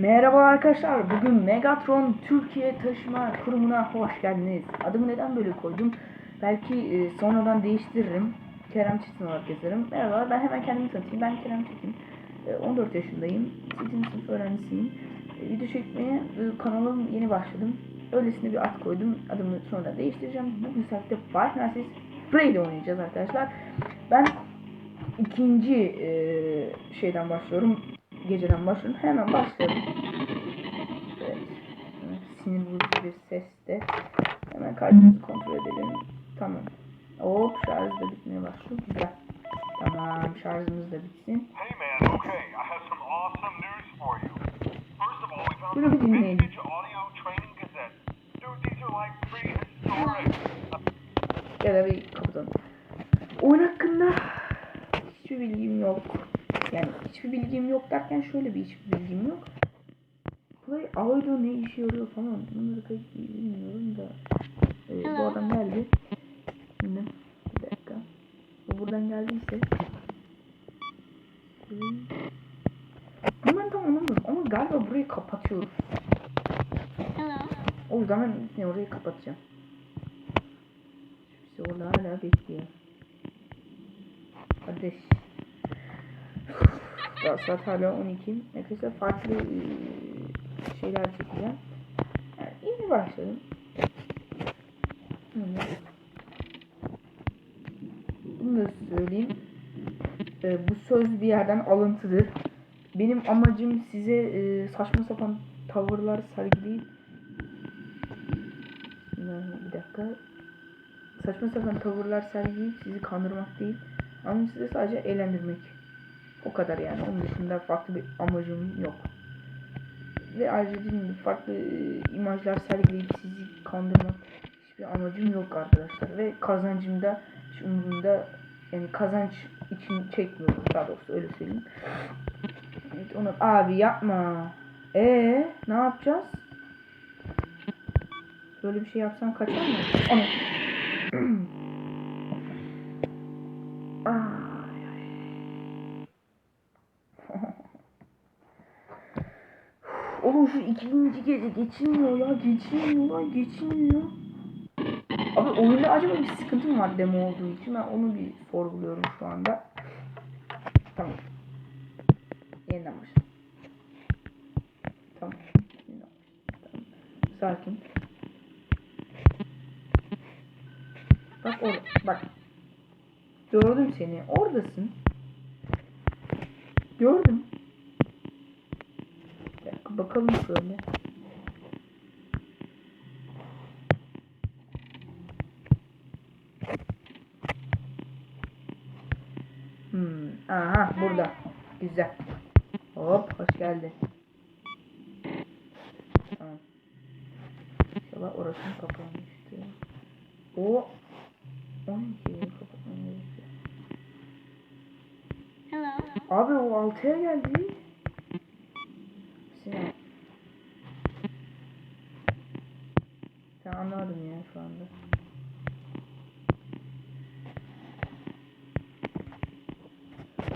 Merhaba arkadaşlar. Bugün Megatron Türkiye Taşıma Kurumu'na hoş geldiniz. Adımı neden böyle koydum? Belki e, sonradan değiştiririm. Kerem Çetin olarak yazarım. Merhaba ben hemen kendimi tanıtayım. Ben Kerem Çetin. E, 14 yaşındayım. 8. sınıf öğrencisiyim. E, video çekmeye e, kanalım yeni başladım. Öylesine bir ad koydum. Adımı sonradan değiştireceğim. Bugün saatte Five Nights Freddy oynayacağız arkadaşlar. Ben ikinci e, şeyden başlıyorum. Geceden başlıyorum. Hemen başlayalım. Evet. Sinir bozucu bir seste. Hemen kaydımızı kontrol edelim. Tamam. Hop şarj da bitmeye başlıyor. Güzel. Tamam şarjımız da bitsin. Bunu bir. Ya da bir kapatalım. Oyun hakkında hiçbir bilgim yok. Yani hiçbir bilgim yok derken şöyle bir hiçbir bilgim yok. Play audio ne işe yarıyor falan bunları pek iyi bilmiyorum da. Ee, bu adam geldi. Şimdi bir dakika. Bu buradan geldiyse. Bunu ben tam anlamadım ama galiba burayı kapatıyoruz. O yüzden ben yine orayı kapatacağım. Şimdi orada hala bekliyor. Kardeş. Daha saat hala 12. Arkadaşlar farklı eee, şeyler çekeceğim. Yani yeni başladım. Bunu da söyleyeyim. Eee, bu söz bir yerden alıntıdır. Benim amacım size eee, saçma sapan tavırlar sergileyip bir dakika. Saçma sapan tavırlar sergileyip sizi kandırmak değil. Ama size sadece eğlendirmek. O kadar yani. Onun dışında farklı bir amacım yok. Ve ayrıca dediğim farklı e, imajlar sergileyip sizi kandırmak hiçbir amacım yok arkadaşlar. Ve kazancım da hiç umurumda yani kazanç için çekmiyorum daha doğrusu öyle söyleyeyim. Evet onu abi yapma. Ee ne yapacağız? Böyle bir şey yapsam kaçar mı? Onu. Oğlum şu ikinci gece geçilmiyor ya geçilmiyor lan geçilmiyor. Abi oyunda acaba bir sıkıntı mı var demo olduğu için ben onu bir sorguluyorum şu anda. Tamam. Yeniden başla. Tamam. Tamam. Sakin. Bak orada. Bak. Gördüm seni. Oradasın. Gördüm. Bakalım şöyle. Hmm. Aha burada. Güzel. Hop hoş geldin. Tamam. İnşallah orasını kapanmıştı. O 12 kapatmam gerekiyor. Abi o 6'ya geldi. Sinan. Sen anlamadın ya şu anda.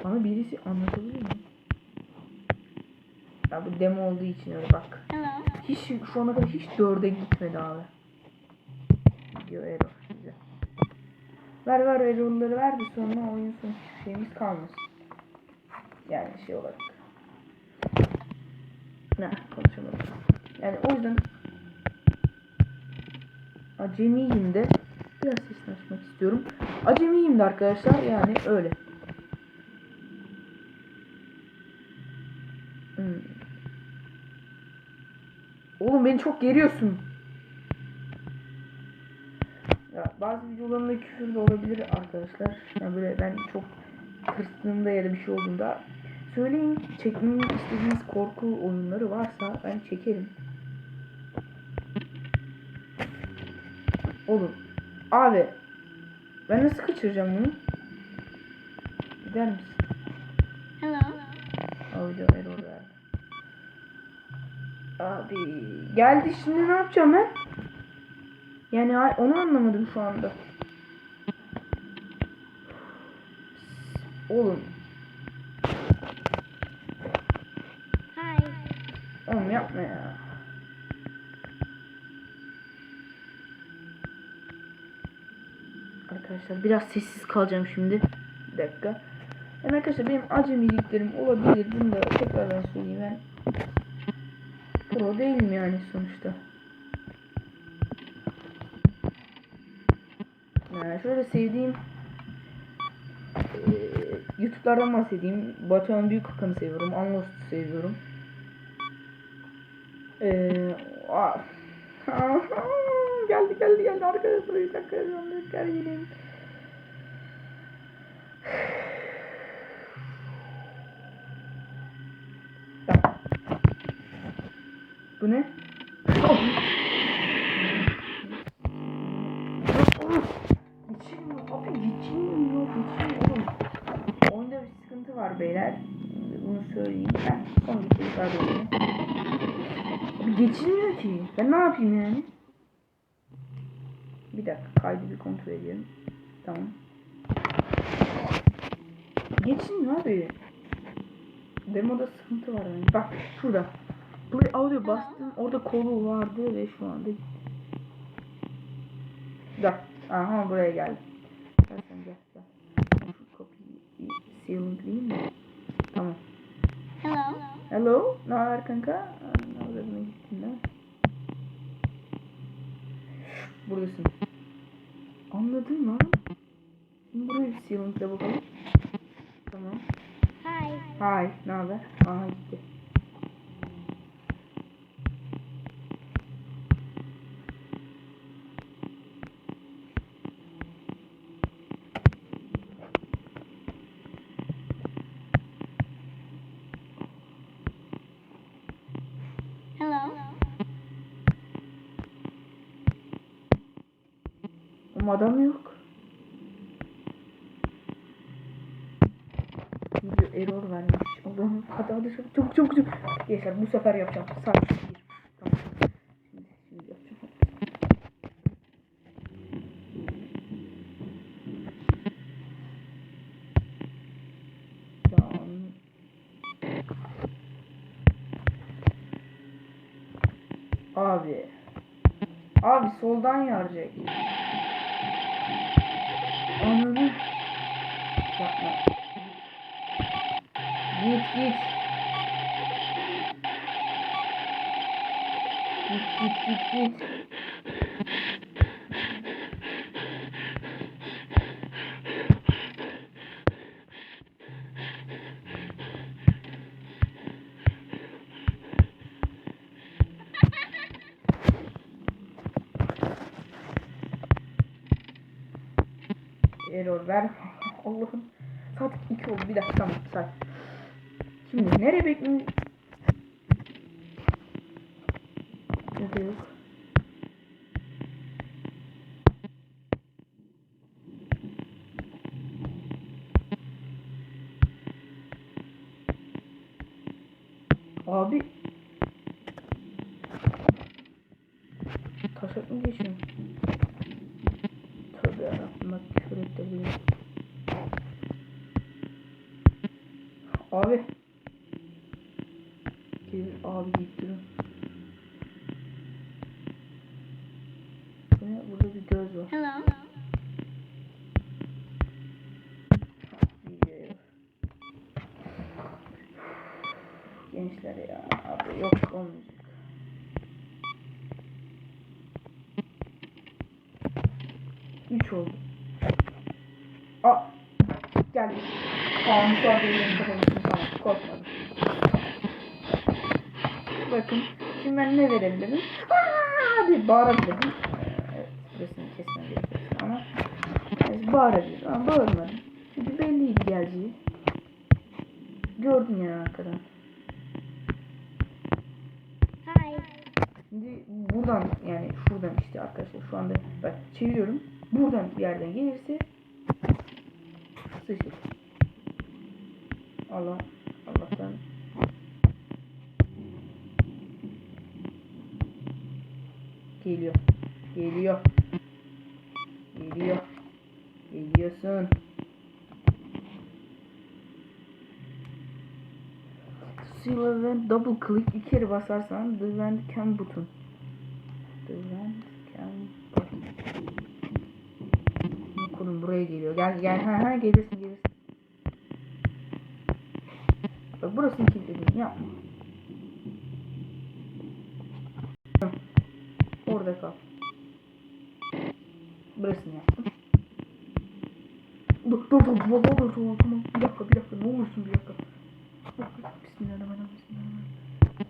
Bana birisi anlatabilir mi? Ya bu demo olduğu için öyle bak. Hiç şu ana kadar hiç dörde gitmedi abi. Diyor error bize. Ver ver errorları ver de sonra oyun sonu hiçbir şeyimiz kalmasın. Yani şey olarak. Ne konuşamadım. Yani o yüzden acemiyim de biraz sesini açmak istiyorum. Acemiyim de arkadaşlar yani öyle. Hmm. Oğlum beni çok geriyorsun. Ya bazı videolarımda küfür de olabilir arkadaşlar. Yani böyle ben çok tırstığımda ya da bir şey olduğunda söyleyin çekmemi istediğiniz korku oyunları varsa ben çekerim. Oğlum abi ben nasıl kaçıracağım bunu? Gider misin? Aa, video error verdi. Abi geldi şimdi ne yapacağım ben? Yani onu anlamadım şu anda. Oğlum Hi. Oğlum yapma ya. Arkadaşlar biraz sessiz kalacağım şimdi. Bir dakika. Yani arkadaşlar benim acemiliklerim olabilir. Bunu da tekrardan söyleyeyim ben. Pro değilim yani sonuçta. Yani şöyle sevdiğim eee, YouTube'lardan bahsedeyim. Batuhan Büyükakın'ı seviyorum. Anlos'u seviyorum. Eee. geldi geldi geldi arkadaşlar. Bir dakika tekrar geleyim. Tamam. Bu ne? Oh! Geçilmiyor abi geçilmiyor. Oyunda bir sıkıntı var beyler. Bunu söyleyeyim. Ben son bir şey daha. Abi geçilmiyor ki. Ben ne yapayım yani? Bir dakika kaydı bir kontrol edelim. Tamam. Geçilmiyor abi. Demoda sıkıntı var yani. Bak şurada. Buraya audio bastım. Orada kolu vardı ve şu anda Gel. Aha buraya geldi. Gel sen gel. gel. Şu kapıyı sealingleyeyim mi? Tamam. Hello. Hello. Ne haber kanka? Ne haber ne gittin lan? Buradasın. Anladın. Şimdi buraya bir sealingle bakalım. Tamam. Hi. Hi. Ne haber? Aha gitti. Hello. Ama adam yok. Video error vermiş. Allah'ım hadi çabuk çabuk çabuk çabuk. Gençler bu sefer yapacağım. Bir. Yapacağım. Tamam. Abi. Abi soldan yaracak. Ananı. Yapma. Git git. Git git git git. Error ver. Allah'ım. Saat 2 oldu. Bir dakika tamam say. Şimdi nereye bekliyorsun? Nerede yok? Abi Taşak mı geçiyor? Tövbe yarabbim bak küfür ettirdi. Abi. Gelir abi. Bu ne? Burada bir göz var. Hello. Gençler ya abi yok olmayacak. Üç oldu. Aa geldi. Tamam şu an benim tamam korkmadım. Bakın şimdi ben ne verebilirim? Aa bir bağırabilirim. Evet burasını kesmem gerekiyor ama evet, bağırabilirim ama bağırmadım. Çünkü belliydi geleceği. Gördüm ya arkadan. Şimdi buradan yani şuradan işte arkadaşlar şu anda bak çeviriyorum. Buradan bir yerden gelirse sıçır. Allah Allah'tan geliyor. Geliyor. Geliyor. Geliyorsun. silver ve double click iki kere basarsan the vent can button. The vent can button. Kulum buraya geliyor. Gel gel ha ha gelirsin gelirsin. Bak burasını kilitledim yapma. Orada kal. Burasını yaptım. Dur dur dur dur dur dur dur tamam bir dakika bir dakika ne olursun bir dakika. Bismillahirrahmanirrahim. Bismillahirrahmanirrahim.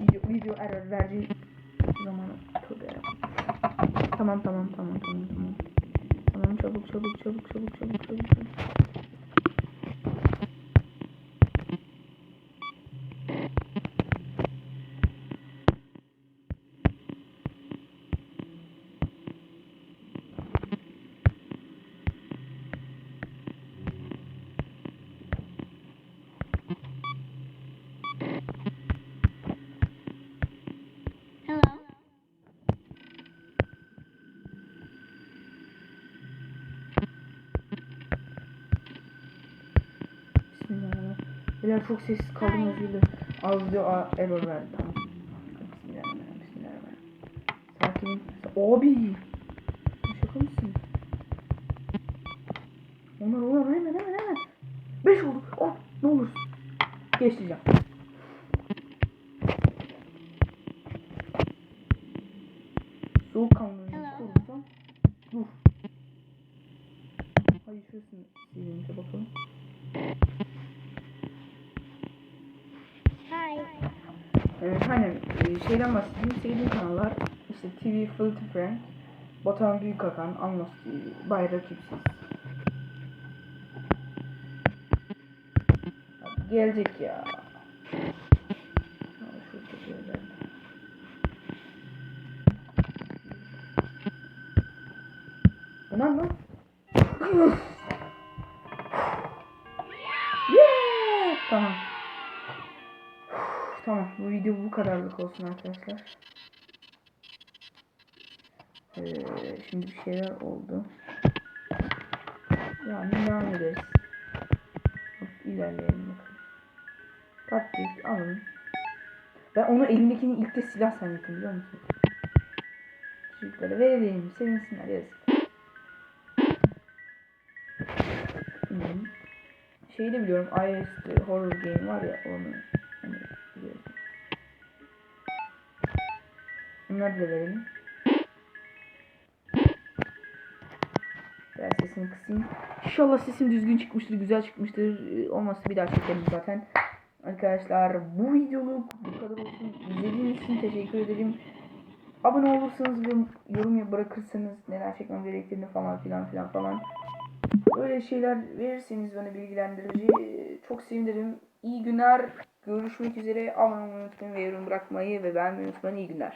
Video, video error vereceği zamanı. Tövbe. Tamam tamam tamam tamam tamam. Tamam çabuk çabuk çabuk çabuk çabuk çabuk çabuk. Hello. Bismillahirrahmanirrahim. Beyler çok sessiz kaldım özür dilerim. Az a- error verdi tamam. Bismillahirrahmanirrahim. Bismillahirrahmanirrahim. Sakinim. Abi. Şaka mısın? Onlar onlar hemen hemen hemen. Beş oldu. Oh ne olursun. Geç diyeceğim. Soğukkanlılığını korursam. Dur. Hayır şurasını sileyim bakalım. Hi. Aynen e, şeyden bahsedeyim. Sevdiğim kanallar işte TV Filter Friend, Batuhan Büyük Hakan, Anlos TV, Bay Rakipsiz. Abi gelecek ya. Ha, şurada bu video bu kadarlık olsun arkadaşlar. Ee, şimdi bir şeyler oldu. Yani devam ederiz. İlerleyelim bakalım. Taktik alın. Ben onu elindekini ilk de silah zannettim biliyor musun? Çocuklara verelim sevinsinler yazık. Hmm. Şeyi de biliyorum iOS horror game var ya onu Bunları da verelim. Ben sesini kısayım. İnşallah sesim düzgün çıkmıştır, güzel çıkmıştır. Ee, Olmazsa bir daha çekelim zaten. Arkadaşlar bu videoluk bu kadar olsun. İzlediğiniz için teşekkür ederim. Abone olursanız ve yorum bırakırsanız neler çekmem gerektiğini falan filan filan falan. Böyle şeyler verirseniz bana bilgilendirici çok sevinirim. İyi günler. Görüşmek üzere. Abone olmayı unutmayın ve yorum bırakmayı ve beğenmeyi unutmayın. İyi günler.